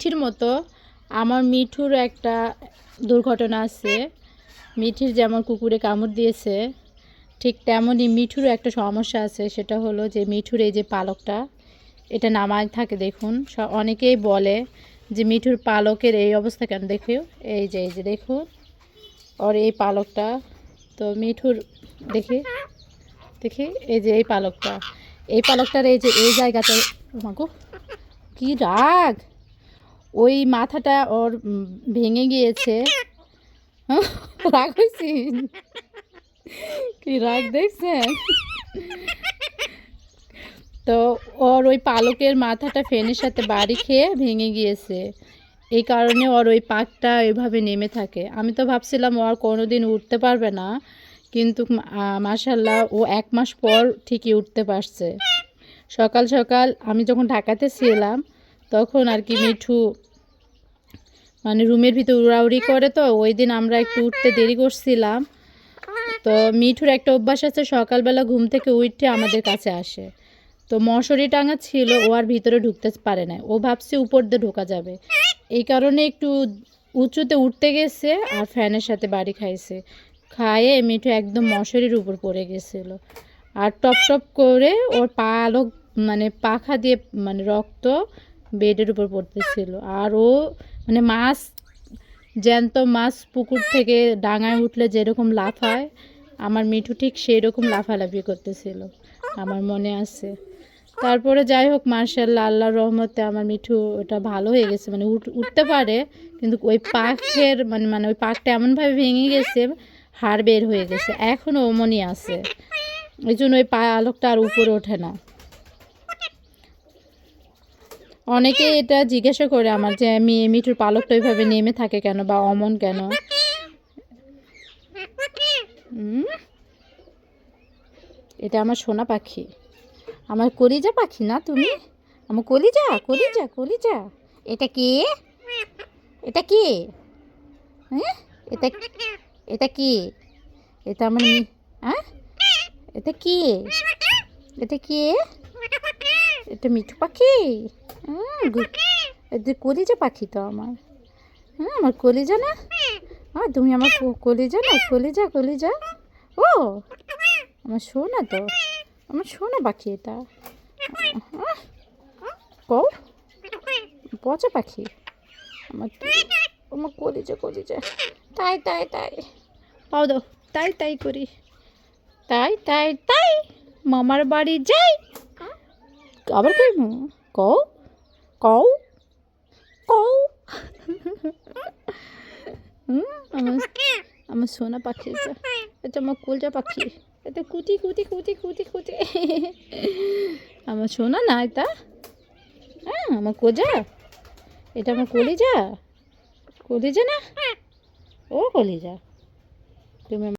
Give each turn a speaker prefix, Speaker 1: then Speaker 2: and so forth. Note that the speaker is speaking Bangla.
Speaker 1: মিঠির মতো। আমার মিঠুর একটা দুর্ঘটনা আছে। মিঠির যেমন কুকুরে কামড় দিয়েছে, ঠিক তেমনই মিঠুরও একটা সমস্যা আছে, সেটা হলো যে মিঠুর এই যে পালকটা, এটা নামায় থাকে, দেখুন। অনেকেই বলে যে মিঠুর পালকের এই অবস্থা কেন? দেখো এই যে এই যে, দেখুন। ওর এই পালকটা, তো মিঠুর, দেখি দেখি, এই যে, এই পালকটা, এই পালকটার এই যে, এই জায়গাতে মাগো কি রাগ! ওই মাথাটা ওর ভেঙে গিয়েছে। হ্যাঁ, রাগ হয়েছি কি রাগ দেখছেন? তো ওর ওই পালকের মাথাটা ফ্যানের সাথে বাড়ি খেয়ে ভেঙে গিয়েছে। এই কারণে ওর ওই পাকটা এভাবে নেমে থাকে। আমি তো ভাবছিলাম ও আর কোনো দিন উঠতে পারবে না কিন্তু মাশাল্লাহ ও এক মাস পর ঠিকই উঠতে পারছে। সকাল সকাল আমি যখন ঢাকাতে ছিলাম তখন আর কি মিঠু মানে রুমের ভিতরে উড়াউড়ি করে তো, ওই দিন আমরা একটু উঠতে দেরি করছিলাম। তো মিঠুর একটা অভ্যাস আছে, সকালবেলা ঘুম থেকে উঠে আমাদের কাছে আসে। তো মশারি টাঙা ছিল, ও আর ভিতরে ঢুকতে পারে না ও ভাবছে উপর দিয়ে ঢোকা যাবে। এই কারণে একটু উঁচুতে উঠতে গেছে আর ফ্যানের সাথে বাড়ি খাইছে। খায়ে মিঠু একদম মশারির উপর পড়ে গেছিল। আর টপ টপ করে ওর পা আলো মানে পাখা দিয়ে মানে রক্ত বেডের উপর পড়তেছিল। আর ও মানে মাছ, জ্যান্ত মাছ পুকুর থেকে ডাঙায় উঠলে যেরকম লাফায় আমার মিঠু ঠিক সেই রকম লাফালাফি করতেছিল, আমার মনে আছে। তারপরে যাই হোক মার্শাল্লাহ আল্লাহর রহমতে আমার মিঠু ওটা ভালো হয়ে গেছে। মানে উঠ, উঠতে পারে, কিন্তু ওই পাখের মানে মানে ওই পাখটা এমনভাবে ভেঙে গেছে, হাড় বের হয়ে গেছে। এখনও অমনি আছে। এই জন্য ওই পা আলোকটা আর উপরে ওঠে না। অনেকে এটা জিজ্ঞাসা করে আমার যে আমি মিঠুর পালকটা ওইভাবে নেমে থাকে কেন বা অমন কেন? এটা আমার সোনা পাখি। আমার কলিজা পাখি না তুমি? আমার কলিজা কলিজা কলিজা। এটা কে? এটা কে? হ্যাঁ? এটা এটা কি? এটা আমার হ্যাঁ এটা কি? এটা কি? এটা মিঠু পাখি? কলিজা পাখি তো আমার। হ্যাঁ আমার কলিজা না? হ্যাঁ তুমি আমার কলিজা না? কলিজা কলিজা? ও, আমার শোনা তো। আমার শোনা পাখি এটা। কও, পচা পাখি। আমার আমার কলিজা কলিজা। তাই তাই তাই। পাও দাও, তাই তাই করি। তাই তাই তাই। মামার বাড়ি যাই। আবার কই কও। কও কও আমার আমার সোনা পাখি এটা এটা আমার কুলজা পাখি এটা কুটি কুটি কুটি কুটি কুটি আমার সোনা না এটা হ্যাঁ আমার কোজা এটা আমার কলিজা কলিজা না ও কলিজা তুমি